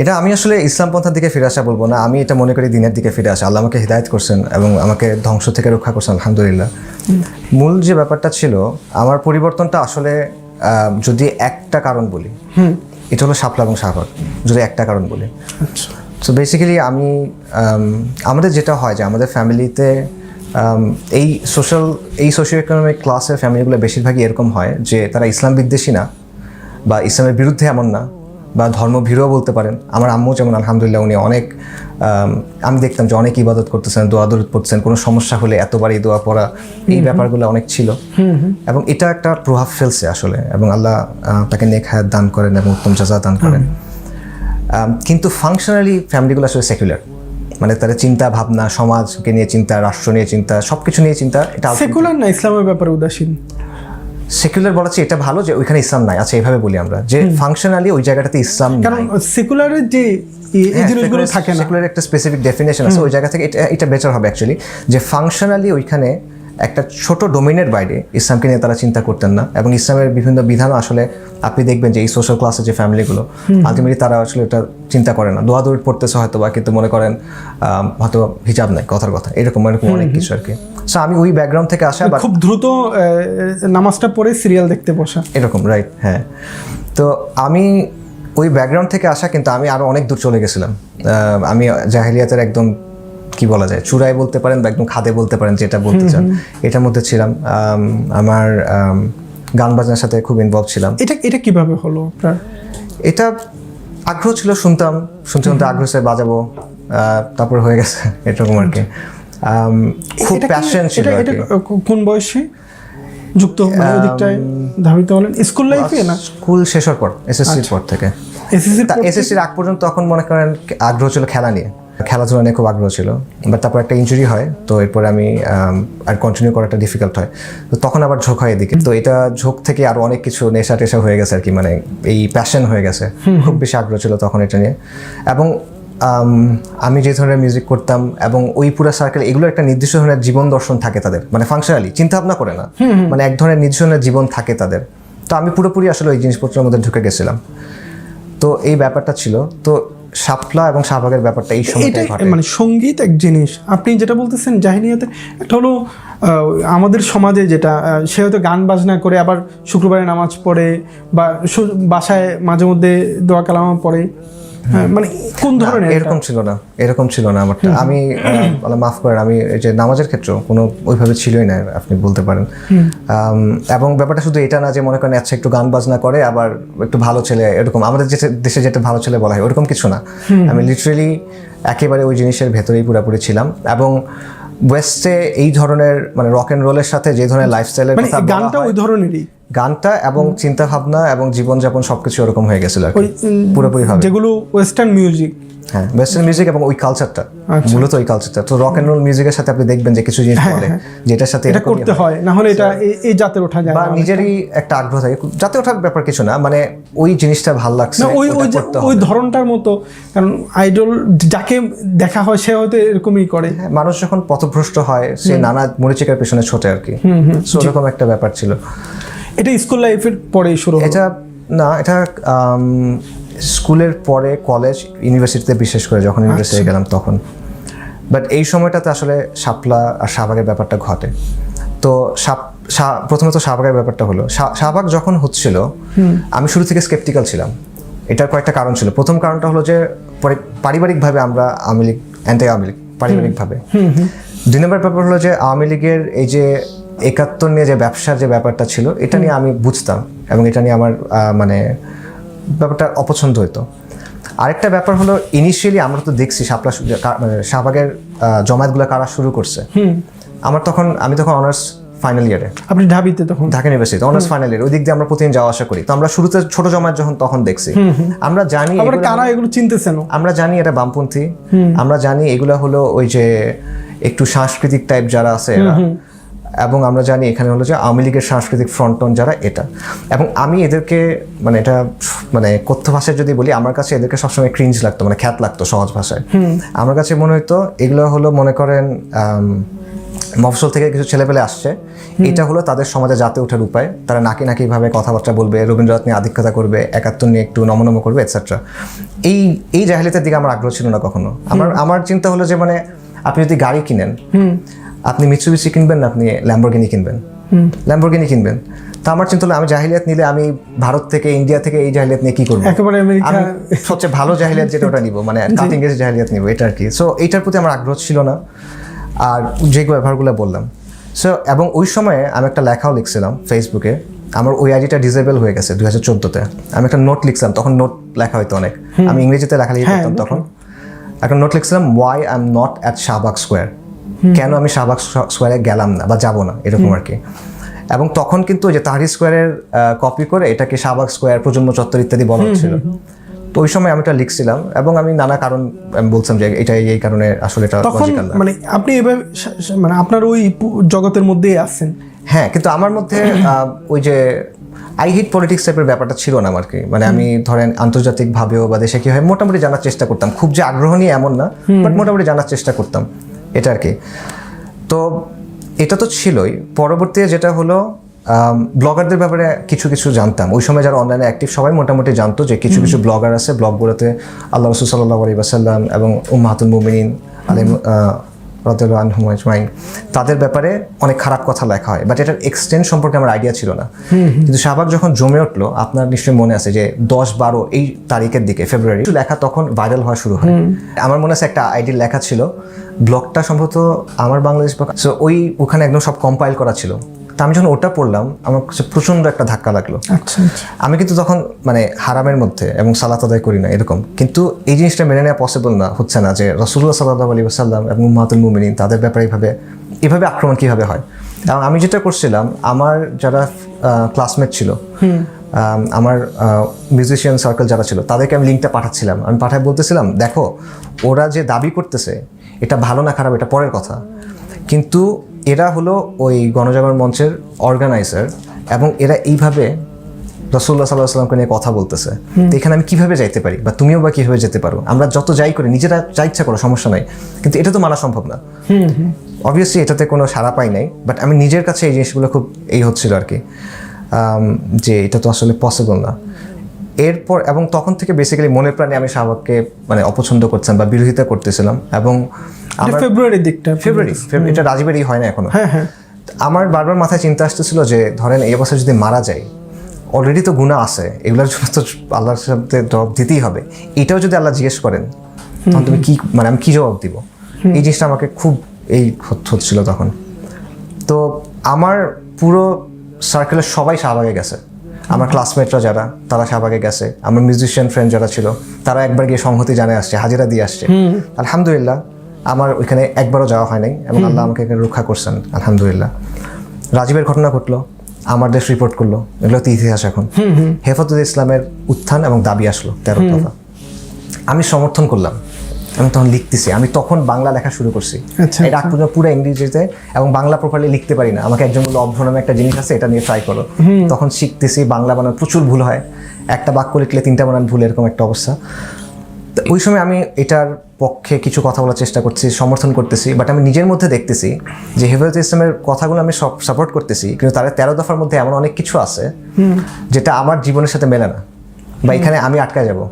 এটা আমি আসলে ইসলাম পন্থার দিকে ফিরে আসা বলব না আমি এটা মনে করি দিনের দিকে ফিরে আসা। আল্লাহ আমাকে হৃদায়ত করছেন এবং আমাকে ধ্বংস থেকে রক্ষা করছেন আলহামদুলিল্লাহ। মূল যে ব্যাপারটা ছিল আমার পরিবর্তনটা আসলে যদি একটা কারণ বলি এটা হলো শাপলা এবং শাহবাগ যদি একটা কারণ বলি। আচ্ছা। সো বেসিক্যালি আমি আমাদের যেটা হয় যে আমাদের ফ্যামিলিতে এই সোশ্যাল এই সোশিও ইকোনমিক ক্লাসের ফ্যামিলিগুলো বেশিরভাগই এরকম হয় যে তারা ইসলাম বিদ্বেষী না বা ইসলামের বিরুদ্ধে এমন না। বা ধর্মভীরও বলতে পারেন। আমার আম্মু যেমন আলহামদুলিল্লাহ উনি অনেক আমি দেখতাম যে অনেক ইবাদত করতেছেন দোয়া দরুদ পড়তেছেন কোনো সমস্যা হলে এতবার এই দোয়া পড়া এই ব্যাপারগুলো অনেক ছিল। এবং এটা একটা প্রভাব ফেলছে আসলে এবং আল্লাহ তাকে নেক হায়াত দান করেন এবং উত্তম জাজা দান করেন। কিন্তু ফাংশনালি ফ্যামিলিগুলো আসলে সেকুলার মানে তাদের চিন্তা ভাবনা সমাজকে নিয়ে চিন্তা রাষ্ট্র নিয়ে চিন্তা সব কিছু নিয়ে চিন্তা এটা সেকুলার না ইসলামের ব্যাপারে উদাসীন? সেকুলার বলা এটা ভালো যে ওইখানে ইসলাম নাই। আচ্ছা এইভাবে বলি আমরা। যে ফাংশনালি ওই জায়গাটাতে ইসলাম কারণ সেকুলারের যে এই- এই জিনিসগুলো থাকে না। সেকুলার একটা স্পেসিফিক ডেফিনেশন আছে। ওই জায়গা থেকে এটা এটা বেটার হবে অ্যাকচুয়ালি যে ফাংশনালি ওইখানে একটা ছোট ডোমেনের বাইরে ইসলামকে নিয়ে তারা চিন্তা করতেন না। এবং ইসলামের বিভিন্ন বিধান আসলে আপনি দেখবেন যে এই সোশ্যাল ক্লাসের যে ফ্যামিলিগুলো আলটিমেটলি তারা আসলে এটা চিন্তা করে না। দোয়া দৌড় পড়তেছে হয়তো বা কিন্তু মনে করেন হয়তো হিজাব নাই কথার কথা। এরকম এরকম অনেক কিছু আর কি। সো আমি ওই ব্যাকগ্রাউন্ড থেকে আসা খুব দ্রুত নামাজটা পড়ে সিরিয়াল দেখতে বসা। এরকম রাইট হ্যাঁ। তো আমি ওই ব্যাকগ্রাউন্ড থেকে আসা কিন্তু আমি আরও অনেক দূর চলে গেছিলাম। আমি জাহেলিয়াতের একদম কি বলা যায় চূড়ায় বলতে পারেন বা একদম খাদে বলতে পারেন যেটা বলতে চান এটার মধ্যে ছিলাম। আমার গান বাজনার সাথে খুব ইনভলভ ছিলাম। এটা এটা কীভাবে হলো আপনার? এটা আগ্রহ ছিল শুনতাম। শুনতে শুনতে আগ্রহ সে বাজাবো। তারপর হয়ে গেছে এরকম আর কি। আম, খুব প্যাশন ছিল কোন বয়সে যুক্ত মানে ধাবিত হলেন? স্কুল লাইফে না? স্কুল শেষ হওয়ার পর এসএসসির পর থেকে। এসএসসি এসএসসির আগ পর্যন্ত তখন মনে করেন আগ্রহ ছিল খেলা নিয়ে। খেলাধুলা নিয়ে খুব আগ্রহ ছিল। বাট তারপর একটা ইনজুরি হয় তো এরপরে আমি আর কন্টিনিউ করাটা ডিফিকাল্ট হয়। তো তখন আবার ঝোঁক হয় এদিকে। তো এটা ঝোঁক থেকে আরও অনেক কিছু নেশা টেশা হয়ে গেছে আর কি। মানে এই প্যাশন হয়ে গেছে। খুব বেশি আগ্রহ ছিল তখন এটা নিয়ে। এবং আম, যে ধরনের মিউজিক করতাম এবং ওই পুরো সার্কেল এগুলো একটা নির্দিষ্ট ধরনের জীবন দর্শন থাকে তাদের। মানে ফাংশনালি চিন্তা ভাবনা করে না। মানে এক ধরনের নির্দিষ্ট ধরনের জীবন থাকে তাদের। তো আমি পুরোপুরি আসলে ওই জিনিসপত্রের মধ্যে ঢুকে গেছিলাম। তো এই ব্যাপারটা ছিল। তো শাপলা এবং শাহবাগের ব্যাপারটা এই সময়টাই ঘটে। মানে সংগীত এক জিনিস। আপনি যেটা বলতেছেন জাহিনিয়াতে একটা হলো আমাদের সমাজে যেটা সে হয়তো গান বাজনা করে আবার শুক্রবারে নামাজ পড়ে বা বাসায় মাঝে মধ্যে দোয়া কালামা পড়ে। মানে কোন ধরনের এরকম ছিল না এরকম ছিল না আমারটা। আমি মাফ করেন আমি যে নামাজের ক্ষেত্রেও কোনো ওইভাবে ছিলই না আপনি বলতে পারেন। এবং ব্যাপারটা শুধু এটা না যে মনে করেন আচ্ছা একটু গান বাজনা করে আবার একটু ভালো ছেলে এরকম। আমাদের যে দেশে যেটা ভালো ছেলে বলা হয় ওরকম কিছু না। আমি লিটারেলি একেবারে ওই জিনিসের ভেতরেই পুরোপুরি ছিলাম। এবং ওয়েস্টে এই ধরনের মানে রক অ্যান্ড রোলের সাথে যে ধরনের লাইফস্টাইলের মানে কথা গানটা ওই ধরনেরই? গানটা এবং চিন্তা ভাবনা এবং জীবনযাপন সবকিছু ওরকম হয়ে গেছিল আর পুরোপুরি ভাবে। যেগুলো ওয়েস্টার্ন মিউজিক হ্যাঁ ওয়েস্টার্ন মিউজিক এবং ওই কালচারটা আচ্ছা। মূলত ওই কালচারটা তো রক এন্ড রোল মিউজিকের সাথে আপনি দেখবেন যে কিছু জিনিস বলে যেটার সাথে হ্যাঁ, এটা করতে হয়। না হলে এটা এই- এই জাতের ওঠা যায় বা নিজেরই একটা আগ্রহ থাকে। যাতে ওঠার ব্যাপার কিছু না মানে ওই জিনিসটা ভালো লাগছে ওই ওই ওই ধরনটার মতো কারণ আইডল যাকে দেখা হয় সে হয়তো এরকমই করে। হ্যাঁ, মানুষ যখন পথভ্রষ্ট হয় সে নানা মরিচিকার পেছনে ছোটে আর কি। So, ওরকম একটা ব্যাপার ছিল। এটা স্কুল লাইফের পরেই শুরু এটা না এটা স্কুলের পরে কলেজ ইউনিভার্সিটিতে বিশেষ করে যখন ইউনিভার্সিটি গেলাম তখন। বাট এই সময়টাতে আসলে শাপলা আর শাহবাগের ব্যাপারটা ঘটে। তো সাপ শা- প্রথমত শাহবাগের ব্যাপারটা হলো শাহবাগ যখন হচ্ছিল আমি শুরু থেকে স্কেপটিক্যাল ছিলাম। এটার কয়েকটা কারণ ছিল। প্রথম কারণটা হলো যে পরি- পারিবারিকভাবে আমরা আওয়ামী লীগ অ্যান্টি আওয়ামী লীগ পারিবারিকভাবে। দুই নম্বর ব্যাপার হলো যে আওয়ামী লীগের এই যে একাত্তর নিয়ে যে ব্যবসার যে ব্যাপারটা ছিল এটা নিয়ে আমি বুঝতাম এবং এটা নিয়ে আমার মানে ব্যাপারটা অপছন্দ হতো আরেকটা ব্যাপার হলো ইনিশিয়ালি আমরা তো দেখছি শাপলা মানে শাহবাগের জমায়েতগুলো কারা শুরু করছে। আমার তখন আমি তখন অনার্স ফাইনাল ইয়ারে আপনি ঢাবিতে তখন? Dhaka university honours final year ওই দিক দিয়ে আমরা প্রতিদিন যাওয়া আসা করি। তো আমরা শুরুতে ছোট জমায়েত যখন তখন দেখছি। আমরা জানি কারা এগুলো চিনতেছেন? আমরা জানি এটা বামপন্থী। আমরা জানি এগুলো হলো ওই যে একটু সাংস্কৃতিক টাইপ যারা আছে এরা। এবং আমরা জানি এখানে হলো যে আওয়ামী লীগের সাংস্কৃতিক ফ্রন্টন যারা এটা। এবং আমি এদেরকে মানে এটা মানে কথ্য ভাষায় যদি বলি আমার কাছে এদেরকে সবসময় ক্রিঞ্জ লাগতো মানে খ্যাত লাগতো সহজ ভাষায়। আমার কাছে মনে হতো এগুলো হলো মনে করেন মফসল থেকে কিছু ছেলেপেলে আসছে। এটা হলো তাদের সমাজে জাতে ওঠার উপায়। তারা নাকি নাকি ভাবে কথাবার্তা বলবে রবীন্দ্রনাথ নিয়ে আধিক্যতা করবে একাত্তর নিয়ে একটু নমনম করবে এটসেট্রা এই এই জাহিলিয়াতের দিকে আমার আগ্রহ ছিল না কখনো। আমার আমার চিন্তা হলো যে মানে আপনি যদি গাড়ি কিনেন আপনি মিৎসুবিশি কিনবেন না আপনি ল্যাম্বরগিনি কিনবেন। ল্যাম্বরগিনি কিনবেন। তো আমার চিন্তা হলো আমি জাহিলিয়াত নিলে আমি ভারত থেকে ইন্ডিয়া থেকে এই জাহিলিয়াত নিয়ে কি করব? একেবারে আমেরিকা। সবচেয়ে ভালো জাহিলিয়াত যেটা ওটা নিব মানে কাটিং এজ জাহিলিয়াত নিব এটা আর কি। সো এইটার প্রতি আমার আগ্রহ ছিল না। আর যে ব্যবহারগুলো বললাম। সো এবং ওই সময়ে আমি একটা লেখাও লিখছিলাম ফেসবুকে আমার ওই আইডিটা ডিসেবল হয়ে গেছে দুই হাজার চোদ্দোতে আমি একটা নোট লিখছিলাম তখন নোট লেখা হয়তো অনেক। আমি ইংরেজিতে লেখালেখি হ্যাঁ, করতাম তখন। একটা note লিখছিলাম why I am not at Shahbag square কেন আমি শাহবাগ স্কোয়ারে গেলাম না বা যাব না? এরকম আর কি। এবং তখন কিন্তু যে তাহারি স্কোয়ারের কপি করে এটাকে শাহবাগ স্কোয়ার প্রজন্ম চত্বর ইত্যাদি বলা হচ্ছিল। তো ওই সময় আমি এটা লিখছিলাম এবং আমি নানা কারণ আমি বলছিলাম যে এটা এই কারণে আসলে এটা তখন মানে আপনি এভাবে মানে আপনার ওই জগতের মধ্যেই আছেন। হ্যাঁ কিন্তু আমার মধ্যে ওই যে আই হিট পলিটিক্স টাইপের ব্যাপারটা ছিল না আমার কি। মানে আমি ধরেন আন্তর্জাতিক ভাবেও বা দেশে কি হয় মোটামুটি জানার চেষ্টা করতাম। খুব যে আগ্রহ নিয়ে এমন না বাট মোটামুটি জানার চেষ্টা করতাম। এটা আর কি তো এটা তো ছিলই। পরবর্তীতে যেটা হলো ব্লগারদের ব্যাপারে কিছু কিছু জানতাম। ওই সময় যারা অনলাইনে অ্যাক্টিভ সবাই মোটামুটি জানতো যে কিছু কিছু ব্লগার আছে। ব্লগগুলোতে আল্লাহ রসুল সাল্লাহ আলী বাসাল্লাম এবং উম্মাহাতুল মুমিনিন আলিম তাদের ব্যাপারে অনেক খারাপ কথা লেখা হয়। বাট এটার এক্সটেন্ট সম্পর্কে আমার আইডিয়া ছিল না। কিন্তু শাহবাগ যখন জমে উঠল আপনার নিশ্চয়ই মনে আছে যে দশ বারো এই তারিখের দিকে ফেব্রুয়ারি লেখা তখন ভাইরাল হওয়া শুরু হয়। আমার মনে আছে একটা আইডির লেখা ছিল ব্লগটা সম্ভবত আমার বাংলাদেশ সো ওই ওখানে একদম সব কম্পাইল করা ছিল। তা আমি যখন ওটা পড়লাম আমার কাছে প্রচণ্ড একটা ধাক্কা লাগল। আচ্ছা আচ্ছা। আমি কিন্তু তখন মানে হারামের মধ্যে এবং সালাত আদায় করি না এরকম। কিন্তু এই জিনিসটা মেনে নেওয়া পসিবল না হচ্ছে না যে রসুল্লাহ সাল্লাহ আলী সাল্লাম এবং মাহাতুল মুমিনিন তাদের ব্যাপারে এইভাবে এভাবে আক্রমণ কীভাবে হয়? এবং আমি যেটা করছিলাম আমার যারা ক্লাসমেট ছিল আমার মিউজিশিয়ান সার্কেল যারা ছিল তাদেরকে আমি লিঙ্কটা পাঠাচ্ছিলাম। আমি পাঠায় বলতেছিলাম দেখো ওরা যে দাবি করতেছে এটা ভালো না খারাপ এটা পরের কথা। কিন্তু এরা হলো ওই গণজাগরণ মঞ্চের অর্গানাইজার এবং এরা এইভাবে রসুল্লাহ সাল্লাহ সাল্লামকে নিয়ে কথা বলতেছে। তো এখানে আমি কীভাবে যাইতে পারি বা তুমিও বা কীভাবে যেতে পারো? আমরা যত যাই করি নিজেরা যা ইচ্ছা করো সমস্যা নাই। কিন্তু এটা তো মানা সম্ভব না। অবভিয়াসলি এটাতে কোনো সাড়া পাই নাই বাট আমি নিজের কাছে এই জিনিসগুলো খুব এই হচ্ছিল আর কি। যে এটা তো আসলে পসিবল না। এরপর এবং তখন থেকে বেসিক্যালি মনে প্রাণে আমি শাহবাগকে মানে অপছন্দ করছিলাম বা বিরোধিতা করতেছিলাম এবং আমার ফেব্রুয়ারির দিকটা ফেব্রুয়ারি এটা রাজীবেরই হয় না এখনও। হ্যাঁ হ্যাঁ। আমার বারবার মাথায় চিন্তা আসতেছিল যে ধরেন এই বছর যদি মারা যায় অলরেডি তো গুণা আছে এগুলোর জন্য তো আল্লাহর সাথে জবাব দিতেই হবে। এটাও যদি আল্লাহ জিজ্ঞেস করেন তখন তুমি কি মানে আমি কি জবাব দিব? এই জিনিসটা আমাকে খুব এই হচ্ছিল তখন। তো আমার পুরো সার্কেলের সবাই শাহবাগে গেছে। আমার ক্লাসমেটরা যারা তারা শাহবাগে গেছে। আমার মিউজিশিয়ান ফ্রেন্ড যারা ছিল তারা একবার গিয়ে সংহতি জানে আসছে হাজিরা দিয়ে আসছে। আলহামদুলিল্লাহ আমার ওইখানে একবারও যাওয়া হয় নাই এবং আল্লাহ আমাকে এখানে রক্ষা করছেন আলহামদুলিল্লাহ। রাজীবের ঘটনা ঘটলো আমার দেশ রিপোর্ট করল এগুলো তো ইতিহাস এখন। হেফাজত ইসলামের উত্থান এবং দাবি আসলো তেরো দফা। আমি সমর্থন করলাম। আমি তখন লিখতেছি। আমি তখন বাংলা লেখা শুরু করছি। আচ্ছা, এটা আগ পর্যন্ত পুরো ইংরেজিতে এবং বাংলা প্রপারলি লিখতে পারি না। আমাকে একজন বলল অভ্র নামে একটা জিনিস আছে এটা নিয়ে ট্রাই করো। তখন শিখতেছি বাংলা বানান প্রচুর ভুল হয়। একটা বাক্য লিখলে তিনটা বানান ভুল এরকম একটা অবস্থা। ওই সময় আমি এটার পক্ষে কিছু কথা বলার চেষ্টা করছি সমর্থন করতেছি বাট আমি নিজের মধ্যে দেখতেছি যে হেফাজত ইসলামের কথাগুলো আমি সব সাপোর্ট করতেছি কিন্তু তার তেরো দফার মধ্যে এমন অনেক কিছু আছে যেটা আমার জীবনের সাথে মেলে না। বা এখানে আমি আটকা যাব।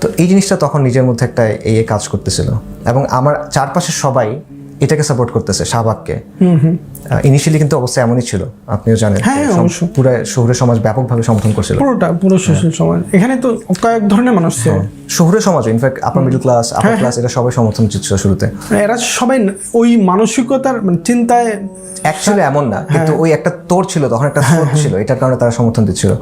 তো এই জিনিসটা তখন নিজের মধ্যে একটা এই কাজ করতেছিল। এবং আমার চারপাশে সবাই এটাকে সাপোর্ট করতেছে শাহবাগকে। ইনিশিয়ালি কিন্তু অবস্থা এমনই ছিল আপনিও জানেন। হ্যাঁ, যে সব- অবশ্যই। পুরো শহরের সমাজ ব্যাপকভাবে সমর্থন করছিল। পুরোটা পুরো সুশীল সমাজ। এখানে তো কয়েক ধরনের মানুষ ছিল। শহরের সমাজ in fact upper middle class upper হ্যাঁ, ক্লাস এটা সবাই সমর্থন দিচ্ছিল শুরুতে। এরা সবাই ওই মানসিকতার মানে চিন্তায় অ্যাকচুয়ালি এমন না কিন্তু ওই একটা তোর ছিল তখন একটা স্রোত ছিল এটার কারণে তারা সমর্থন দিচ্ছিল।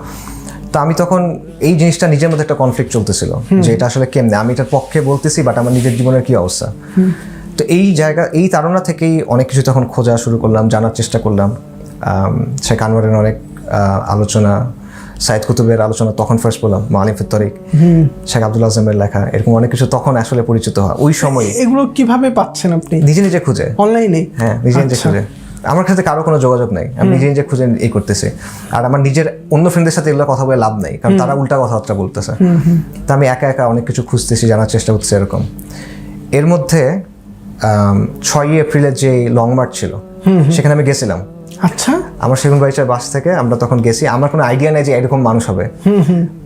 তো আমি তখন এই জিনিসটা নিজের মধ্যে একটা কনফ্লিক্ট চলতেছিল যে এটা আসলে কেমনে? আমি এটার পক্ষে বলতেছি বাট আমার নিজের জীবনের কি অবস্থা? তো এই জায়গা এই তারা থেকেই অনেক কিছু তখন খোঁজা শুরু করলাম জানার চেষ্টা করলাম। শেখ আনোয়ারের অনেক আলোচনা সাইদ কুতুবের আলোচনা তখন ফার্স্ট বললাম মালিফের তরিক শেখ আব্দুল আজমের লেখা এরকম অনেক কিছু তখন আসলে পরিচিত হয়। ওই সময়। এগুলো কীভাবে পাচ্ছেন আপনি? নিজে নিজে খুঁজে। অনলাইনে হ্যাঁ নিজে নিজে খুঁজে। আমার কাছে কারও কোনো যোগাযোগ নাই। আমি নিজে নিজে খুঁজে এই করতেছি। আর আমার নিজের অন্য ফ্রেন্ডের সাথে এগুলো কথা বলে লাভ নাই। কারণ তারা উল্টা কথাবার্তা বলতেছে। তা আমি একা একা অনেক কিছু খুঁজতেছি জানার চেষ্টা করতেছি এরকম। এর মধ্যে ছয়ই এপ্রিলের যে লং মার্চ ছিল সেখানে আমি গেছিলাম। আচ্ছা। আমার সেগুন বাড়িটার বাস থেকে আমরা তখন গেছি। আমার কোনো আইডিয়া নেই যে এরকম মানুষ হবে।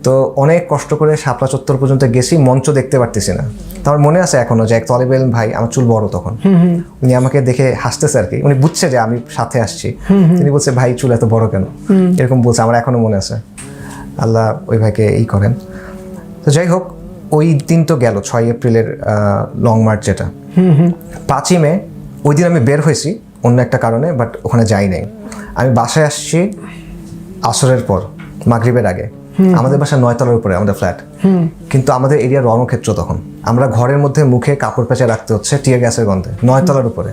তো অনেক কষ্ট করে শাপলা চত্বর পর্যন্ত গেছি মঞ্চ দেখতে পারতেছি না। আমার মনে আছে এখনও যে এক তলেবেল ভাই আমার চুল বড় তখন। উনি আমাকে দেখে হাসতেছে আর কি। উনি বুঝছে যে আমি সাথে আসছি। তিনি বলছে ভাই চুল এত বড় কেন? এরকম বলছে আমার এখনও মনে আছে। আল্লাহ ওই ভাইকে এই করেন। তো যাই হোক ওই দিন তো গেল ছয় এপ্রিলের লং মার্চ যেটা। পাঁচই মে ওই দিন আমি বের হয়েছি। অন্য একটা কারণে বাট ওখানে যাই নাই। আমি বাসায় আসছি আসরের পর মাগরিবের আগে। আমাদের বাসা নয়তলার উপরে আমাদের ফ্ল্যাট কিন্তু আমাদের এরিয়া রণক্ষেত্র তখন। আমরা ঘরের মধ্যে মুখে কাপড় পেঁচে রাখতে হচ্ছে টিয়ার গ্যাসের গন্ধে নয়তলার উপরে।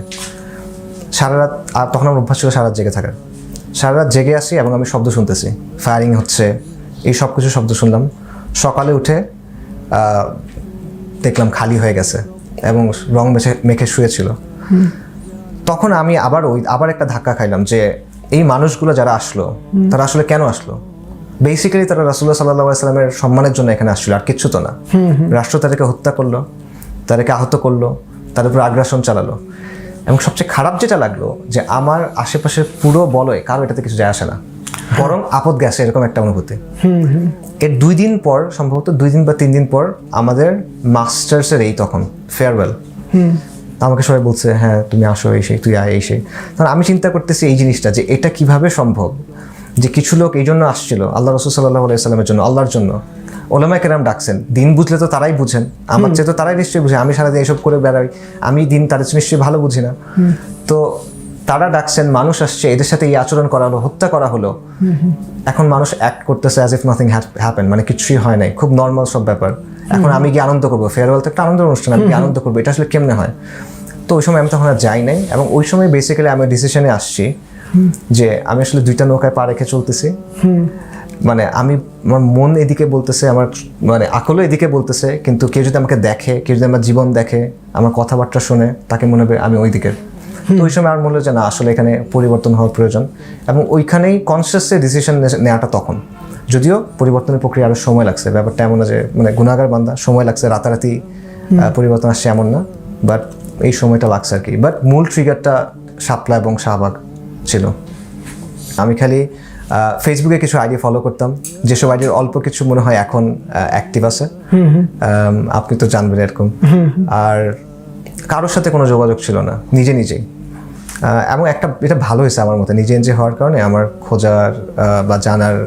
সারা রাত আর তখন আমার অভ্যাস ছিল সারা রাত জেগে থাকার। সারা রাত জেগে আসি এবং আমি শব্দ শুনতেছি। ফায়ারিং হচ্ছে এই সব কিছু শব্দ শুনলাম। সকালে উঠে দেখলাম খালি হয়ে গেছে এবং রং মেখে মেখে শুয়েছিল। তখন আমি আবার ওই আবার একটা ধাক্কা খাইলাম যে এই মানুষগুলো যারা আসলো তারা আসলে কেন আসলো? বেসিক্যালি তারা রাসুল্লাহ সাল্লাহ সাল্লামের সম্মানের জন্য এখানে আসছিল আর কিচ্ছু তো না। রাষ্ট্র তাদেরকে হত্যা করল তাদেরকে আহত করল তাদের উপর আগ্রাসন চালালো। এবং সবচেয়ে খারাপ যেটা লাগল যে আমার আশেপাশের পুরো বলয় কারও এটাতে কিছু যায় আসে না। বরং আপদ গেছে এরকম একটা অনুভূতি। এর দুই দিন পর সম্ভবত দুই দিন বা তিন দিন পর আমাদের মাস্টার্সের এই তখন ফেয়ারওয়েল আমাকে সবাই বলছে হ্যাঁ তুমি আসো এসে তুই আয় এসে তখন আমি চিন্তা করতেছি এই জিনিসটা যে এটা কীভাবে সম্ভব? যে কিছু লোক এই জন্য আসছিল আল্লাহ রসুল সাল্লাহ আলাইসাল্লামের জন্য আল্লাহর জন্য। ওলামায় কেরাম ডাকছেন দিন বুঝলে তো তারাই বুঝেন আমার চেয়ে তো তারাই নিশ্চয়ই বুঝে আমি সারাদিন এইসব করে বেড়াই আমি দিন তাদের নিশ্চয়ই ভালো বুঝি না। তো তারা ডাকছেন মানুষ আসছে এদের সাথে এই আচরণ করা হলো হত্যা করা হলো। এখন মানুষ অ্যাক্ট করতেছে অ্যাজ ইফ নাথিং হ্যাপেন মানে কিছুই হয় নাই খুব নর্মাল সব ব্যাপার। এখন আমি কি আনন্দ করব। ফেয়ারওয়েল তো একটা আনন্দের অনুষ্ঠান আমি কি আনন্দ করব। এটা আসলে কেমনে হয়? তো ওই সময় আমি তখন আর যাই নাই এবং ওই সময় বেসিক্যালি আমি ডিসিশনে আসছি যে আমি আসলে দুইটা নৌকায় পা রেখে চলতেছি। মানে আমি আমার মন এদিকে বলতেছে আমার মানে আকলও এদিকে বলতেছে কিন্তু কেউ যদি আমাকে দেখে কেউ যদি আমার জীবন দেখে আমার কথাবার্তা শুনে তাকে মনে হবে আমি ওই দিকের। তো ওই সময় আমার মনে হলো যে না আসলে এখানে পরিবর্তন হওয়ার প্রয়োজন। এবং ওইখানেই কনসিয়াসলি ডিসিশন নেওয়াটা তখন। যদিও পরিবর্তনের প্রক্রিয়া আরও সময় লাগছে ব্যাপারটা এমন না যে মানে গুণাগার বান্দা সময় লাগছে রাতারাতি পরিবর্তন আসছে এমন না বাট এই সময়টা লাগছে আর কি। বাট মূল ট্রিগারটা শাপলা এবং শাহবাগ ছিল। আমি খালি ফেসবুকে কিছু আইডি ফলো করতাম। যেসব আইডির অল্প কিছু মনে হয় এখন অ্যাক্টিভ আছে। আপনি তো জানবেন এরকম। আর কারোর সাথে কোনো যোগাযোগ ছিল না নিজে নিজেই। এবং একটা এটা ভালো হয়েছে আমার মতে নিজে নিজে হওয়ার কারণে আমার খোঁজার বা জানার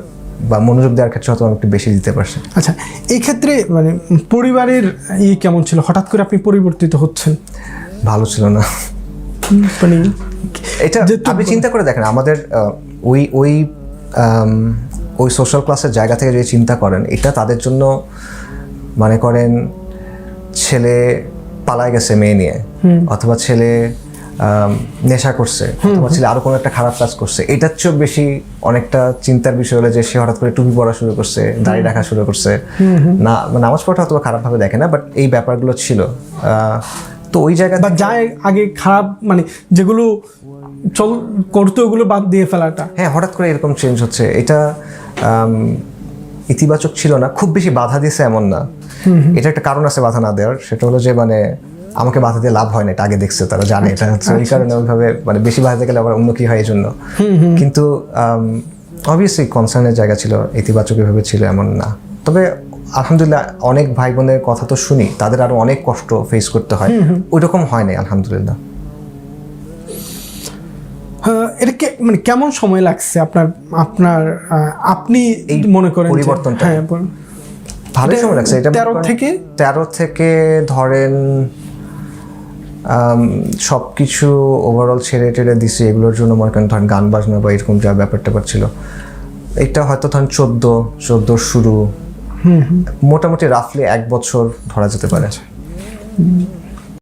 বা মনোযোগ দেওয়ার ক্ষেত্রে হয়তো একটু বেশি দিতে পারছি। আচ্ছা এই ক্ষেত্রে মানে পরিবারের ই কেমন ছিল? হঠাৎ করে আপনি পরিবর্তিত হচ্ছেন? ভালো ছিল না। মানে এটা আপনি চিন্তা করে দেখেন আমাদের ওই ওই ওই সোশ্যাল ক্লাসের জায়গা থেকে যদি চিন্তা করেন এটা তাদের জন্য মানে করেন ছেলে পালায় গেছে মেয়ে নিয়ে অথবা ছেলে নেশা করছে অথবা ছেলে আরও কোনো একটা খারাপ কাজ করছে এটার চেয়েও বেশি অনেকটা চিন্তার বিষয় হলো যে সে হঠাৎ করে টুপি পরা শুরু করছে দাড়ি রাখা শুরু করছে। না মানে নামাজ পড়া অথবা খারাপভাবে দেখে না বাট এই ব্যাপারগুলো ছিল। তো ওই জায়গা বা যায় আগে খারাপ মানে যেগুলো চল করতো ওগুলো বাদ দিয়ে ফেলাটা। হ্যাঁ হঠাৎ করে এরকম চেঞ্জ হচ্ছে। এটা ইতিবাচক ছিল না খুব বেশি বাধা দিয়েছে এমন না। এটা একটা কারণ আছে বাধা না দেওয়ার সেটা হলো যে মানে আমাকে বাধা দিয়ে লাভ হয় না এটা আগে দেখছে তারা জানে এটা। হচ্ছে ওই কারণে ওইভাবে মানে বেশি বাধাতে গেলে আবার অন্য কি হয় এই জন্য কিন্তু অবভিয়াসলি কনসার্নের জায়গা ছিল ইতিবাচক এভাবে ছিল এমন না। তবে আলহামদুলিল্লাহ অনেক ভাই বোনের কথা তো শুনি তাদের আরও অনেক কষ্ট ফেস করতে হয়। ওই রকম হয় নাই আলহামদুলিল্লাহ। হ্যাঁ, এটা মানে কেমন সময় লাগছে আপনার আপনার আপনি এই মনে করেন পরিবর্তনটা? হ্যাঁ। ভালোই সময় লাগছে এটা তেরো থেকে তেরো থেকে ধরেন সব কিছু ওভারঅল ছেড়ে টেড়ে দিছি এগুলোর জন্য মনে করেন ধরেন গান বাজনা বা এরকম যা ব্যাপার ট্যাপার ছিল। এটা হয়তো ধরেন চোদ্দ চোদ্দোর শুরু। মোটামুটি রাফলি এক বছর ধরা যেতে পারে।